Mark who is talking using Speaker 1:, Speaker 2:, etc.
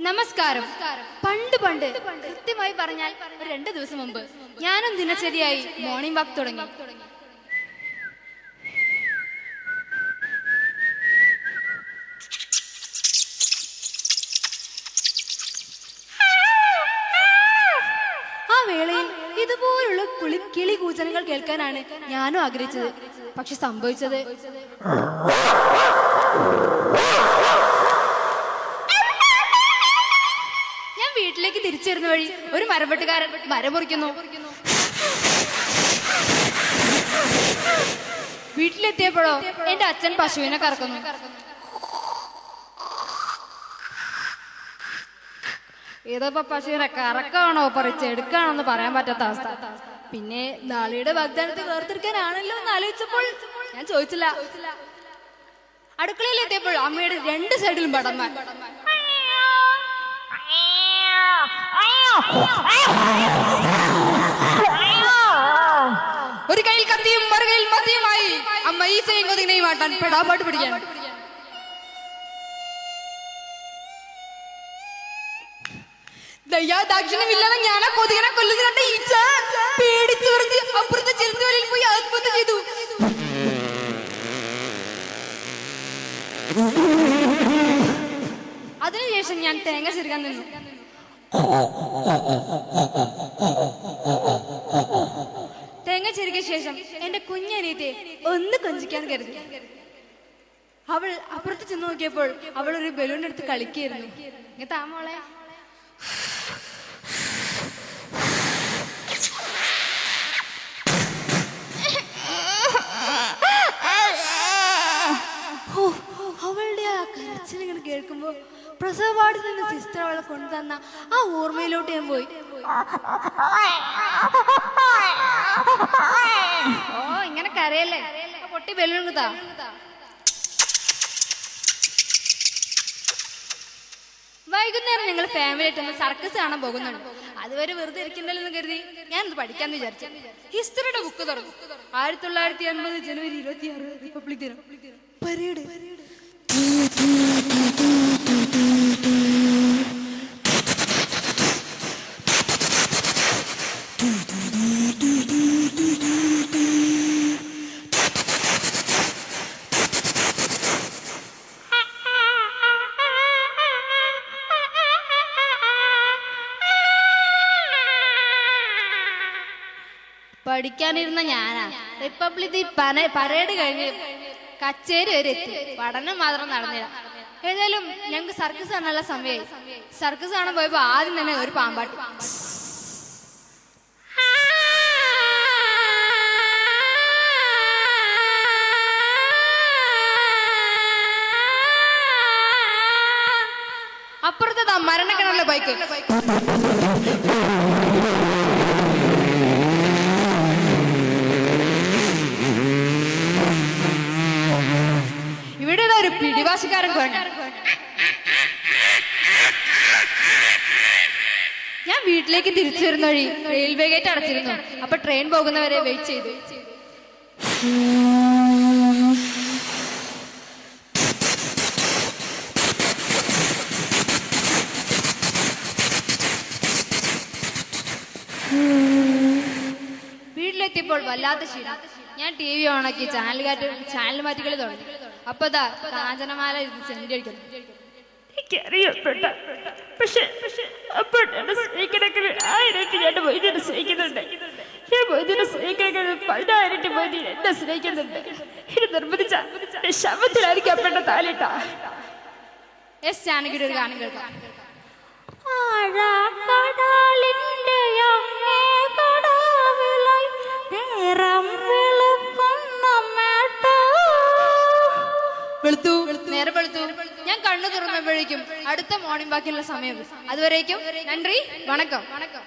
Speaker 1: നമസ്കാരം. പണ്ട് പണ്ട് കൃത്യമായി പറഞ്ഞാൽ രണ്ട് ദിവസം മുമ്പ് ഞാനും ദിനചര്യയായി മോർണിംഗ് വാക്ക് തുടങ്ങി ആ വേളയിൽ ഇതുപോലുള്ള കുളി കൂച്ചനങ്ങൾ കേൾക്കാനാണ് ഞാനും ആഗ്രഹിച്ചത്. പക്ഷെ സംഭവിച്ചത് ഞാൻ വീട്ടിലേക്ക് തിരിച്ചു വരുന്ന വഴി ഒരു മരപ്പെട്ടുകാരൻ മരം മുറിക്കുന്നു. വീട്ടിലെത്തിയപ്പോഴോ എന്റെ അച്ഛൻ പശുവിനെ കറക്കുന്നു. ഏതോപ്പോ പശുവിനെ കറക്കാണോ പറിച്ച് എടുക്കാണോന്ന് പറയാൻ പറ്റാത്ത അവസ്ഥ. പിന്നെ നാളെയുടെ വാഗ്ദാനത്തെ വേർതിരിക്കാനാണല്ലോ എന്ന് ആലോചിച്ചപ്പോൾ ഞാൻ ചോദിച്ചില്ല. അടുക്കളയിൽ എത്തിയപ്പോൾ അമ്മയുടെ രണ്ട് സൈഡിലും പടം ഒരു കയ്യിൽ കത്തിയും മറുകയിൽ മതിയുമായി അമ്മ ഈ ചെയ്യും കൊതിനെയും ആട്ടാൻ പെടാപാട്ട് പിടിക്കാൻ. ദയാദാക്ഷിണ്യമില്ലാതെ ആ കൊതികനെ കൊല്ലുന്ന കണ്ട ഈച്ച പേടിച്ചു പറഞ്ഞ് അപ്പുറത്തെ ചെലുത്തുവലിൽ പോയി ആത്മഹത്യ ചെയ്തു. അതിനുശേഷം ഞാൻ തേങ്ങ ചെറുക്കാൻ നിന്നു. തേങ്ങ ചെറുക്കിയ ശേഷം എന്റെ കുഞ്ഞനീത്തെ ഒന്ന് കൊഞ്ചിക്കാൻ കരുതി. അവൾ അപ്പുറത്ത് ചെന്ന് നോക്കിയപ്പോൾ അവൾ ഒരു ബലൂൺ എടുത്ത് കളിക്കായിരുന്നു ഇങ്ങ താമോളെ ഹോ, അവളുടെ ആ കരച്ചിൽ ഇങ്ങനെ കേൾക്കുമ്പോ വാർഡിൽ നിന്ന് സിസ്റ്റർ അവളെ കൊണ്ടുതന്ന ആ ഓർമ്മയിലോട്ട് ഞാൻ പോയി. ഓ ഇങ്ങനെ കരയല്ലേ? പൊട്ടി ബലൂൺ വൈകുന്നേരം ഞങ്ങൾ ഫാമിലി ആയിട്ട് ഒന്ന് സർക്കസ് കാണാൻ പോകുന്നുണ്ട്. അതുവരെ വെറുതെ ഇരിക്കണ്ടല്ലോ എന്ന് കരുതി ഞാൻ ഇത് പഠിക്കാൻ വിചാരിച്ചു ഹിസ്റ്ററിയുടെ ബുക്ക് തുറന്നു ആയിരത്തി തൊള്ളായിരത്തി അൻപത് ജനുവരി ഇരുപത്തി ആറ് റിപ്പബ്ലിക് ദിനം. പരേഡ് പഠിക്കാനിരുന്ന ഞാനാ. റിപ്പബ്ലിക് പരേഡ് കഴിഞ്ഞ് കച്ചേരി വരെ എത്തി. പഠനം മാത്രം നടന്നില്ല. ഏതായാലും ഞങ്ങൾക്ക് സർക്കസ് കാണാനുള്ള സമയമായി സർക്കസ് കാണാൻ പോയപ്പോ ആദ്യം തന്നെ ഒരു പാമ്പാട്ട്. അപ്പുറത്തെ മരണക്കിണറിലെ ബൈക്ക് പിടിവാശിക്കാരൻ കുരങ്ങൻ ഞാൻ വീട്ടിലേക്ക് തിരിച്ചു വരുന്ന വഴി റെയിൽവേ ഗേറ്റ് അടച്ചിരുന്നു. അപ്പൊ ട്രെയിൻ പോകുന്നവരെ വെയിറ്റ് ചെയ്തു. വീട്ടിലെത്തിയപ്പോൾ വല്ലാത്ത ശീലം ഞാൻ ടി വി ഓണാക്കി ചാനൽ കാറ്റ് ചാനൽ മാറ്റിക്കളി തുടങ്ങി. അപ്പൊ ദാ കാഞ്ചനമാല ഇരുന്ന്
Speaker 2: എനിക്കറിയപ്പെട്ട പക്ഷെ അപ്പോൾ എന്നെ സ്നേഹിക്കണമെങ്കിൽ ആയിരത്തി ഞാൻ വൈദ്യുതി സ്നേഹിക്കുന്നുണ്ട്. ഞാൻ വൈദ്യുതി സ്നേഹിക്കണമെങ്കിൽ പതിനായിരത്തി വൈദ്യുതി എന്നെ സ്നേഹിക്കുന്നുണ്ട്. ഇത് നിർബന്ധിച്ച ശബ്ദത്തിലായിരിക്കും താലിട്ട.
Speaker 1: എസ് ജാനകിയുടെ ഒരു ഗാനം കേൾക്കാം. എല്ലാം കണ്ണു തുറന്നപ്പോഴേക്കും അടുത്ത മോർണിംഗ് ബാക്കിയുള്ള സമയം അതുവരേക്കും നന്ദി വണക്കം വണക്കം